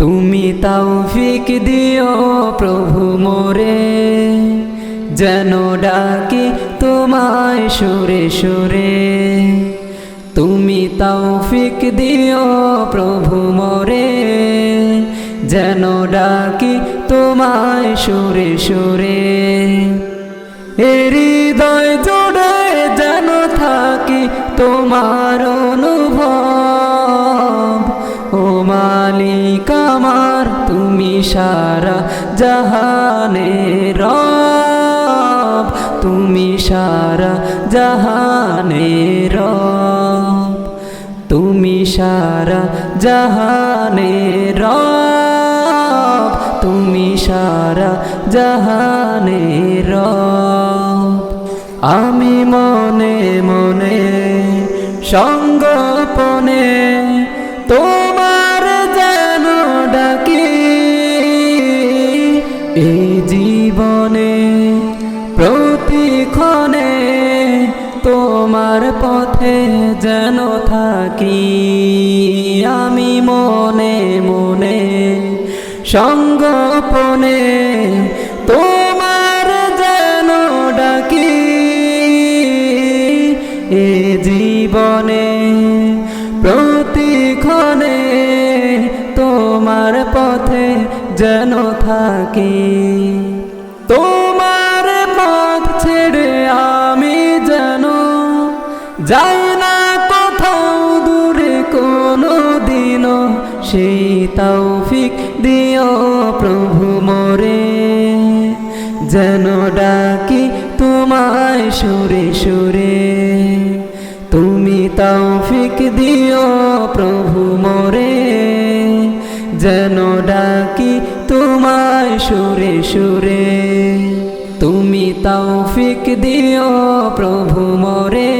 তুমি তাও ফিক দিও প্রভু মোরে, যেন ডাকি তোমায় সুরে সুরে। তুমি তাও ফিক দিও প্রভু মোরে, যেন ডাকি তোমায় সুরে সুরে। হৃদয় জোড়ে যেন থাকি তোমার অনুভব সারা জাহানে রব। তুমি সারা জাহানে রব। তুমি সারা জাহানে রব। তুমি সারা জাহানে রব। আমি মনে মনে সঙ্গপনে তোমার এই জীবনে প্রতিক্ষণে তোমার পথে যেন থাকি, আমি মনে মনে সঙ্গপনে তোমার যেন ডাকি। এ জীবনে যেন থাকি। তোমার পথ ছেড়ে আমি যেন যাই না কোথাও দূরে কোনো দিনও সেই তৌফিক দিও প্রভু মোরে। যেন ডাকি তোমায় সুরে সুরে। তুমি তৌফিক দিও প্রভু মোরে। যেন ডাকি তোমায় সুরে সুরে। তুমি তৌফিক দিও প্রভু মোরে।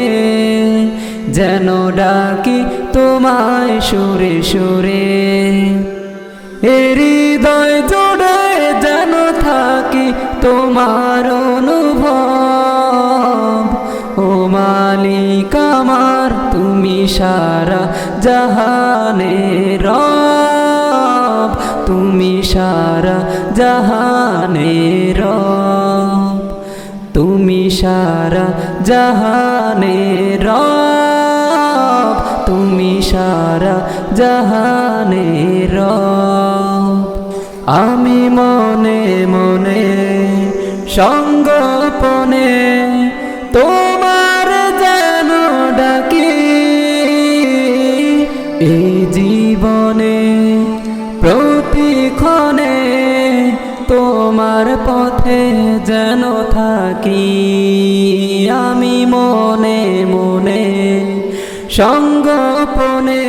যেন ডাকি তোমায় সুরে সুরে। হৃদয় জোড়ে যেন থাকি তোমার অনুভব। ও মালিক আমার, তুমি সারা জাহানে রব। তুমি সারা জাহানে রব। তুমি সারা জাহানে রব। তুমি সারা জাহানে রব। আমি মনে মনে সঙ্গপনে তোমার যেন ডাকি। এই জীবনে প্রতিক্ষণে তোমার পথে যেন থাকি আমি মনে মনে সঙ্গপনে